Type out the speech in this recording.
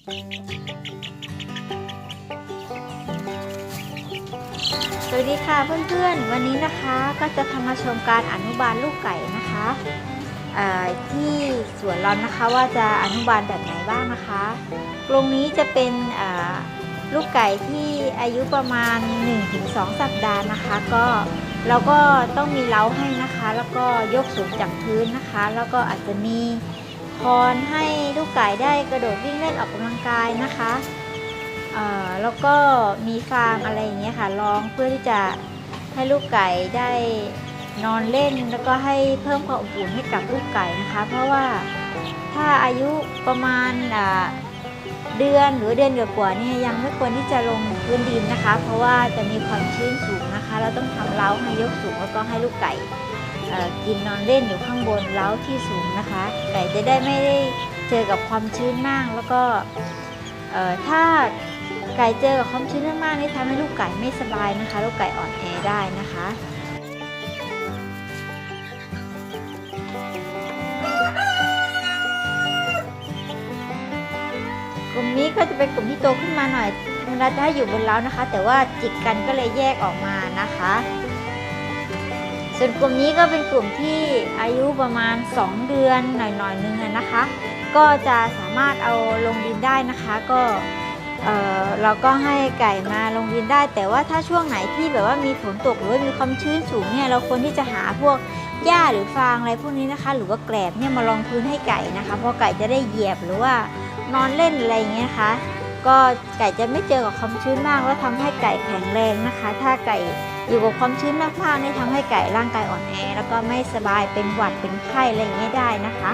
สวัสดีค่ะเพื่อนๆ วันนี้นะคะก็จะทำมาชมการอนุบาลลูกไก่นะคะที่สวนเรานะคะว่าจะอนุบาลแบบไหนบ้างนะคะกรงนี้จะเป็นลูกไก่ที่อายุประมาณ 1-2 สัปดาห์นะคะ ก็เราก็ต้องมีเล้าให้นะคะ แล้วก็ยกสูงจากพื้นนะคะ แล้วก็อาจจะมี คอนให้ลูกไก่ได้กระโดดวิ่งเล่นออกกำลังกายนะคะเอ่อแล้วก็มีฟางอะไรอย่างเงี้ยค่ะรองเพื่อที่จะให้ลูกไก่ได้นอนเล่นแล้วก็ให้เพิ่มความอบอุ่นให้กับลูกไก่นะคะ เพราะว่าถ้าอายุประมาณเดือนหรือเดือนกว่าเนี่ยยังไม่ควรที่จะลงพื้นดินนะคะ เพราะว่าจะมีความชื้นสูงนะคะ เราต้องทำเล้าให้ยกสูงแล้วก็ให้ลูกไก่ กินนอนเล่นอยู่ข้างบนเล้าที่สูงนะคะ ไก่จะได้ไม่ได้เจอกับความชื้นมากแล้วก็ถ้าไก่เจอกับความชื้นมากๆนี่ทำให้ลูกไก่ไม่สบายนะคะ ลูกไก่อ่อนแอได้นะคะกลุ่มนี้ก็จะเป็นกลุ่มที่โตขึ้นมาหน่อยเวลาจะให้อยู่บนเล้านะคะ แต่ว่าจิกกันก็เลยแยกออกมานะคะ ส่วนกลุ่มนี้ก็เป็นกลุ่มที่อายุประมาณ 2 เดือนหน่อยๆนึงอะนะคะ ก็จะสามารถเอาลงดินได้นะคะก็เเราก็ให้ไก่มาลงดินได้ แต่ว่าถ้าช่วงไหนที่แบบว่ามีฝนตกหรือว่ามีความชื้นสูงเนี่ยเราควรที่จะหาพวกหญ้าหรือฟางอะไรพวกนี้นะคะ หรือว่าแกลบเนี่ยมารองพื้นให้ไก่นะคะเพราะไก่จะได้เหยียบหรือว่านอนเล่นอะไรอย่างเงี้ยนะคะ ก็ไก่จะไม่เจอกับความชื้นมาก แล้วทำให้ไก่แข็งแรงนะคะ ถ้าไก่ อยู่กับความชื้นมากๆนี่ทำให้ไก่ร่างกายอ่อนแอ แล้วก็ไม่สบายเป็นหวัดเป็นไข้อะไรอย่างเงี้ยได้นะคะ